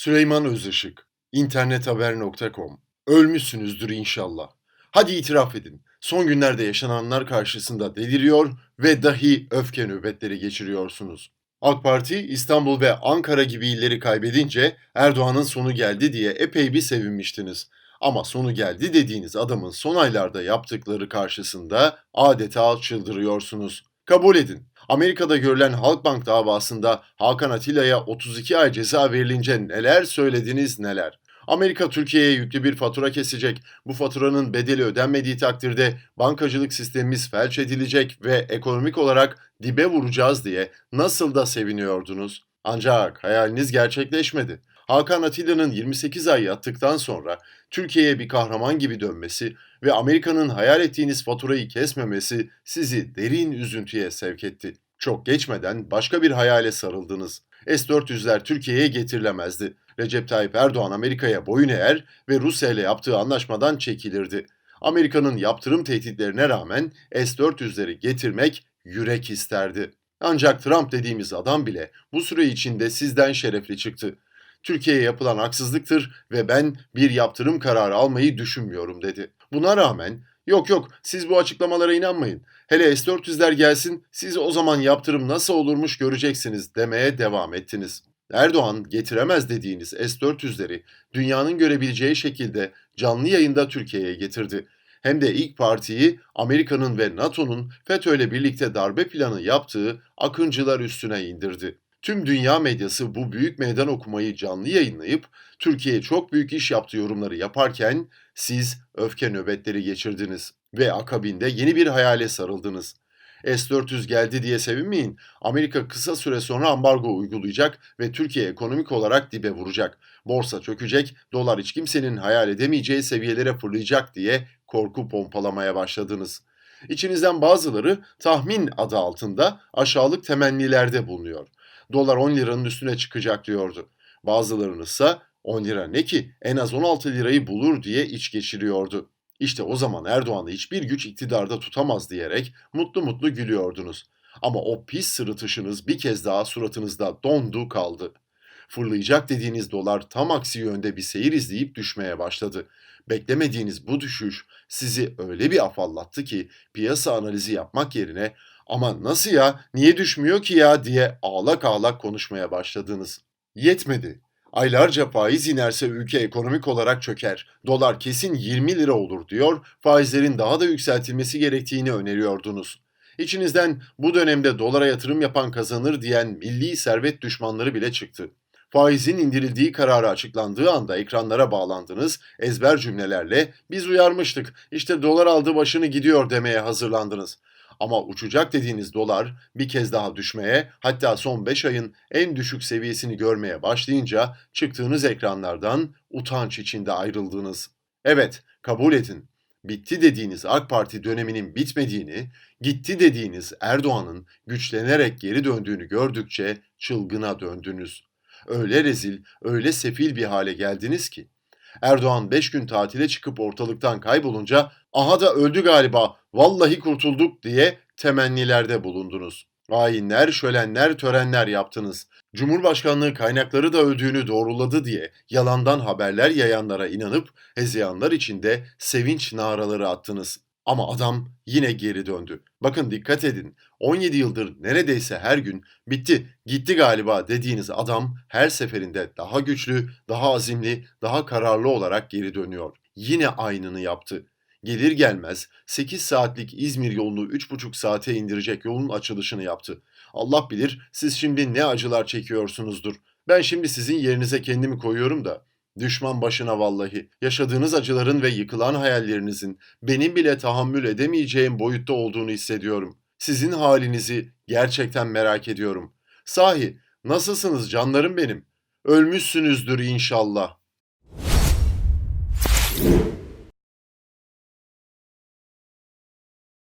Süleyman Özışık, internethaber.com. Ölmüşsünüzdür inşallah. Hadi itiraf edin. Son günlerde yaşananlar karşısında deliriyor ve dahi öfke nöbetleri geçiriyorsunuz. AK Parti İstanbul ve Ankara gibi illeri kaybedince Erdoğan'ın sonu geldi diye epey bir sevinmiştiniz. Ama sonu geldi dediğiniz adamın son aylarda yaptıkları karşısında adeta çıldırıyorsunuz. Kabul edin. Amerika'da görülen Halkbank davasında Hakan Atilla'ya 32 ay ceza verilince neler söylediniz neler. Amerika Türkiye'ye yüklü bir fatura kesecek. Bu faturanın bedeli ödenmediği takdirde bankacılık sistemimiz felç edilecek ve ekonomik olarak dibe vuracağız diye nasıl da seviniyordunuz. Ancak hayaliniz gerçekleşmedi. Hakan Atilla'nın 28 ay yattıktan sonra Türkiye'ye bir kahraman gibi dönmesi ve Amerika'nın hayal ettiğiniz faturayı kesmemesi sizi derin üzüntüye sevk etti. Çok geçmeden başka bir hayale sarıldınız. S-400'ler Türkiye'ye getirilemezdi. Recep Tayyip Erdoğan Amerika'ya boyun eğer ve Rusya ile yaptığı anlaşmadan çekilirdi. Amerika'nın yaptırım tehditlerine rağmen S-400'leri getirmek yürek isterdi. Ancak Trump dediğimiz adam bile bu süre içinde sizden şerefli çıktı. Türkiye'ye yapılan haksızlıktır ve ben bir yaptırım kararı almayı düşünmüyorum dedi. Buna rağmen yok yok siz bu açıklamalara inanmayın. Hele S-400'ler gelsin siz o zaman yaptırım nasıl olurmuş göreceksiniz demeye devam ettiniz. Erdoğan getiremez dediğiniz S-400'leri dünyanın görebileceği şekilde canlı yayında Türkiye'ye getirdi. Hem de ilk partiyi Amerika'nın ve NATO'nun FETÖ'yle birlikte darbe planı yaptığı akıncılar üstüne indirdi. Tüm dünya medyası bu büyük meydan okumayı canlı yayınlayıp Türkiye çok büyük iş yaptı yorumları yaparken siz öfke nöbetleri geçirdiniz ve akabinde yeni bir hayale sarıldınız. S-400 geldi diye sevinmeyin. Amerika kısa süre sonra ambargo uygulayacak ve Türkiye ekonomik olarak dibe vuracak. Borsa çökecek, dolar hiç kimsenin hayal edemeyeceği seviyelere fırlayacak diye korku pompalamaya başladınız. İçinizden bazıları tahmin adı altında aşağılık temennilerde bulunuyor. Dolar 10 liranın üstüne çıkacak diyordu. Bazılarınız ise 10 lira ne ki en az 16 lirayı bulur diye iç geçiriyordu. İşte o zaman Erdoğan'ı hiçbir güç iktidarda tutamaz diyerek mutlu mutlu gülüyordunuz. Ama o pis sırıtışınız bir kez daha suratınızda dondu kaldı. Fırlayacak dediğiniz dolar tam aksi yönde bir seyir izleyip düşmeye başladı. Beklemediğiniz bu düşüş sizi öyle bir afallattı ki piyasa analizi yapmak yerine ama nasıl ya niye düşmüyor ki ya diye ağlak ağlak konuşmaya başladınız. Yetmedi. Aylarca faiz inerse ülke ekonomik olarak çöker. Dolar kesin 20 lira olur diyor, faizlerin daha da yükseltilmesi gerektiğini öneriyordunuz. İçinizden bu dönemde dolara yatırım yapan kazanır diyen milli servet düşmanları bile çıktı. Faizin indirildiği kararı açıklandığı anda ekranlara bağlandınız, ezber cümlelerle biz uyarmıştık, işte dolar aldı başını gidiyor demeye hazırlandınız. Ama uçacak dediğiniz dolar bir kez daha düşmeye hatta son 5 ayın en düşük seviyesini görmeye başlayınca çıktığınız ekranlardan utanç içinde ayrıldınız. Evet, kabul edin. Bitti dediğiniz AK Parti döneminin bitmediğini, gitti dediğiniz Erdoğan'ın güçlenerek geri döndüğünü gördükçe çılgına döndünüz. Öyle rezil, öyle sefil bir hale geldiniz ki. Erdoğan 5 gün tatile çıkıp ortalıktan kaybolunca aha da öldü galiba vallahi kurtulduk diye temennilerde bulundunuz. Hainler, şölenler, törenler yaptınız. Cumhurbaşkanlığı kaynakları da öldüğünü doğruladı diye yalandan haberler yayanlara inanıp hezeyanlar içinde sevinç naraları attınız. Ama adam yine geri döndü. Bakın dikkat edin. 17 yıldır neredeyse her gün bitti, gitti galiba dediğiniz adam her seferinde daha güçlü, daha azimli, daha kararlı olarak geri dönüyor. Yine aynını yaptı. Gelir gelmez 8 saatlik İzmir yolunu 3,5 saate indirecek yolun açılışını yaptı. Allah bilir siz şimdi ne acılar çekiyorsunuzdur. Ben şimdi sizin yerinize kendimi koyuyorum da Düşman başına vallahi. Yaşadığınız acıların ve yıkılan hayallerinizin benim bile tahammül edemeyeceğim boyutta olduğunu hissediyorum. Sizin halinizi gerçekten merak ediyorum. Sahi nasılsınız canlarım benim? Ölmüşsünüzdür inşallah.